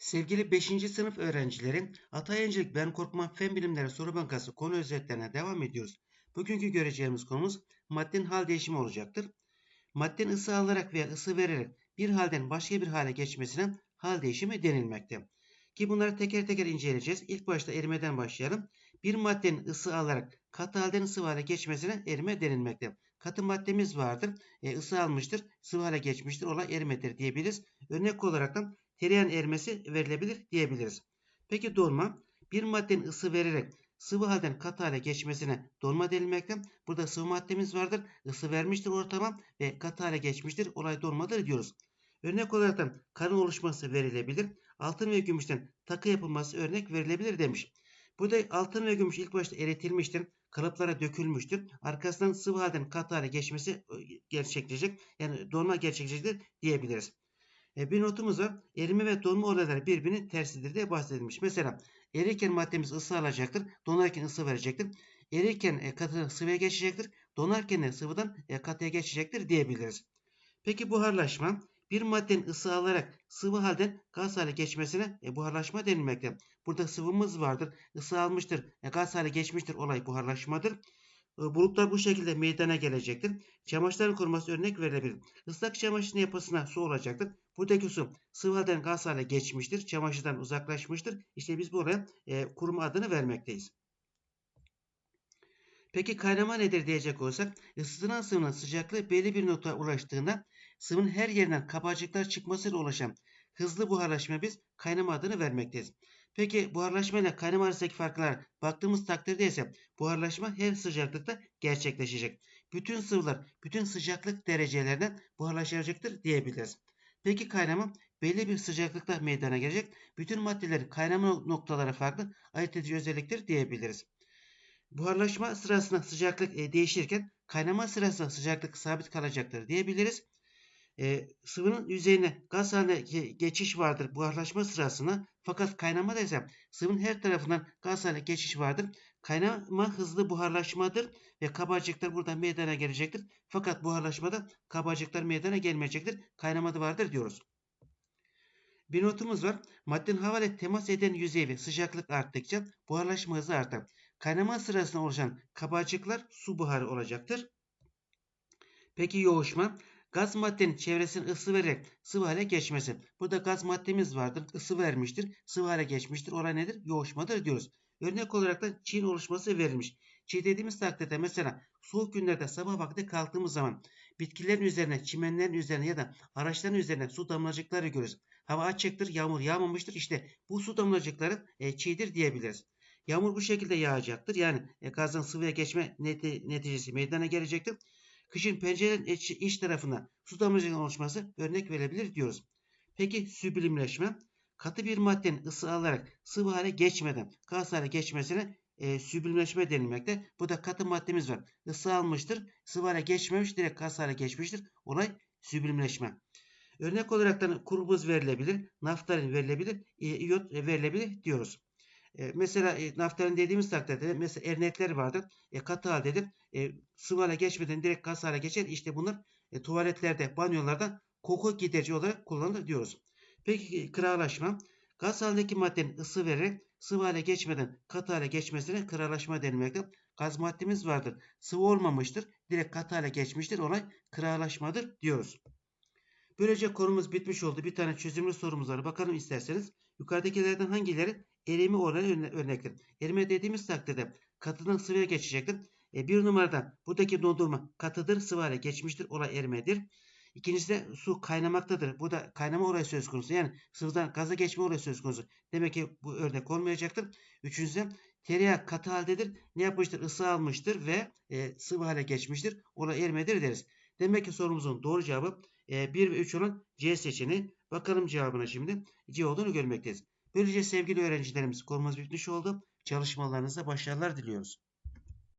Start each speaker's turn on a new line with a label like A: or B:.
A: Sevgili 5. sınıf öğrencileri, Atayancılık Ben Korkmam Fen Bilimleri Soru Bankası konu özetlerine devam ediyoruz. Bugünkü göreceğimiz konumuz maddenin hal değişimi olacaktır. Maddenin ısı alarak veya ısı vererek bir halden başka bir hale geçmesine hal değişimi denilmekte. Ki bunları teker teker inceleyeceğiz. İlk başta erimeden başlayalım. Bir maddenin ısı alarak katı halden sıvı hale geçmesine erime denilmekte. Katı maddemiz vardır. E, ısı almıştır. Sıvı hale geçmiştir. Olay erimedir diyebiliriz. Örnek olarak da tereyağın erimesi verilebilir diyebiliriz. Peki donma bir maddenin ısı vererek sıvı halden katı hale geçmesine donma denilmekte. Burada sıvı maddemiz vardır. Isı vermiştir ortama ve katı hale geçmiştir. Olay donmadır diyoruz. Örnek olarak da karın oluşması verilebilir. Altın ve gümüşten takı yapılması örnek verilebilir demiş. Burada altın ve gümüş ilk başta eritilmiştir. Kalıplara dökülmüştür. Arkasından sıvı halden katı hale geçmesi gerçekleşecek. Yani donma gerçekleşecektir diyebiliriz. E, bir notumuz var. Erime ve donma olayları birbirinin tersidir diye bahsedilmiş. Mesela erirken maddemiz ısı alacaktır. Donarken ısı verecektir. Erirken e, katı sıvıya geçecektir. Donarken de sıvıdan e, katıya geçecektir diyebiliriz. Peki buharlaşma bir maddenin ısı alarak sıvı halden gaz hale geçmesine e, buharlaşma denilmekte. Burada sıvımız vardır. Isı almıştır. E, gaz hale geçmiştir. Olay buharlaşmadır. Bulutlar bu şekilde meydana gelecektir. Çamaşırların kuruması örnek verilebilir. Islak çamaşırın yapısına su olacaktır. Buradaki su sıvı halden gaz hale geçmiştir. Çamaşırdan uzaklaşmıştır. İşte biz buraya e, kuruma adını vermekteyiz. Peki kaynama nedir diyecek olsak ısıtılan sıvının sıcaklığı belli bir noktaya ulaştığında sıvının her yerinden kabarcıklar çıkmasıyla oluşan hızlı buharlaşma biz kaynama adını vermekteyiz. Peki buharlaşma ile kaynama arasındaki farklar baktığımız takdirde ise buharlaşma her sıcaklıkta gerçekleşecek. Bütün sıvılar bütün sıcaklık derecelerine buharlaşacaktır diyebiliriz. Peki kaynama belli bir sıcaklıkta meydana gelecek. Bütün maddelerin kaynama noktaları farklı ayırt edici özelliktir diyebiliriz. Buharlaşma sırasında sıcaklık e, değişirken kaynama sırasında sıcaklık sabit kalacaktır diyebiliriz. E, sıvının yüzeyine gaz haline geçiş vardır buharlaşma sırasında. Fakat kaynama ise sıvının her tarafından gaz haline geçiş vardır. Kaynama hızlı buharlaşmadır ve kabarcıklar burada meydana gelecektir. Fakat buharlaşmada kabarcıklar meydana gelmeyecektir. Kaynamada vardır diyoruz. Bir notumuz var. Maddenin havale temas eden yüzey ve sıcaklık arttıkça buharlaşma hızı artar. Kaynama sırasında oluşan kabarcıklar su buharı olacaktır. Peki yoğuşma Gaz maddenin çevresine ısı vererek sıvı hale geçmesi. Burada gaz maddemiz vardır. ısı vermiştir. Sıvı hale geçmiştir. Olay nedir? Yoğuşmadır diyoruz. Örnek olarak da çiğin oluşması verilmiş. Çiğ dediğimiz takdirde mesela soğuk günlerde sabah vakti kalktığımız zaman bitkilerin üzerine, çimenlerin üzerine ya da araçların üzerine su damlacıkları görürüz. Hava açıktır, yağmur yağmamıştır. İşte bu su damlacıkları e, çiğdir diyebiliriz. Yağmur bu şekilde yağacaktır. Yani e, gazdan sıvıya geçme neti, neticesi meydana gelecektir. Kışın pencerenin iç, iç tarafına su damlacıklarının oluşması örnek verebilir diyoruz. Peki süblimleşme katı bir maddenin ısı alarak sıvı hale geçmeden gaz hale geçmesine e, süblimleşme denilmekte. Bu da katı maddemiz var. Isı almıştır. Sıvı hale geçmemiş. Direkt gaz hale geçmiştir. Olay süblimleşme. Örnek olarak da kuru buz verilebilir. Naftalin verilebilir. E, iyot verilebilir diyoruz. E, mesela e, naftalin dediğimiz takdirde mesela ernekler vardır. E, katı haldedir. E, sıvı hale geçmeden direkt gaz hale geçer. İşte bunlar e, tuvaletlerde, banyolarda koku giderici olarak kullanılır diyoruz. Peki kıralaşma. Gaz halindeki maddenin ısı vererek sıvı hale geçmeden katı hale geçmesine kıralaşma denilmektedir. Gaz maddemiz vardır. Sıvı olmamıştır. Direkt katı hale geçmiştir. Olay kıralaşmadır diyoruz. Böylece konumuz bitmiş oldu. Bir tane çözümlü sorumuz var. Bakalım isterseniz. Yukarıdakilerden hangileri erime oranı örnektir? Erime dediğimiz takdirde katıdan sıvıya geçecektir. E, bir numarada buradaki dondurma katıdır, sıvı hale geçmiştir. Olay erimedir. İkincisi de su kaynamaktadır. Bu da kaynama olayı söz konusu. Yani sıvıdan gaza geçme olayı söz konusu. Demek ki bu örnek olmayacaktır. Üçüncüsü tereyağı katı haldedir. Ne yapmıştır? Isı almıştır ve e, sıvı hale geçmiştir. Olay erimedir deriz. Demek ki sorumuzun doğru cevabı e, 1 ve 3 olan C seçeneği. Bakalım cevabına şimdi. C olduğunu görmekteyiz. Böylece sevgili öğrencilerimiz konumuz bitmiş oldu. Çalışmalarınızda başarılar diliyoruz.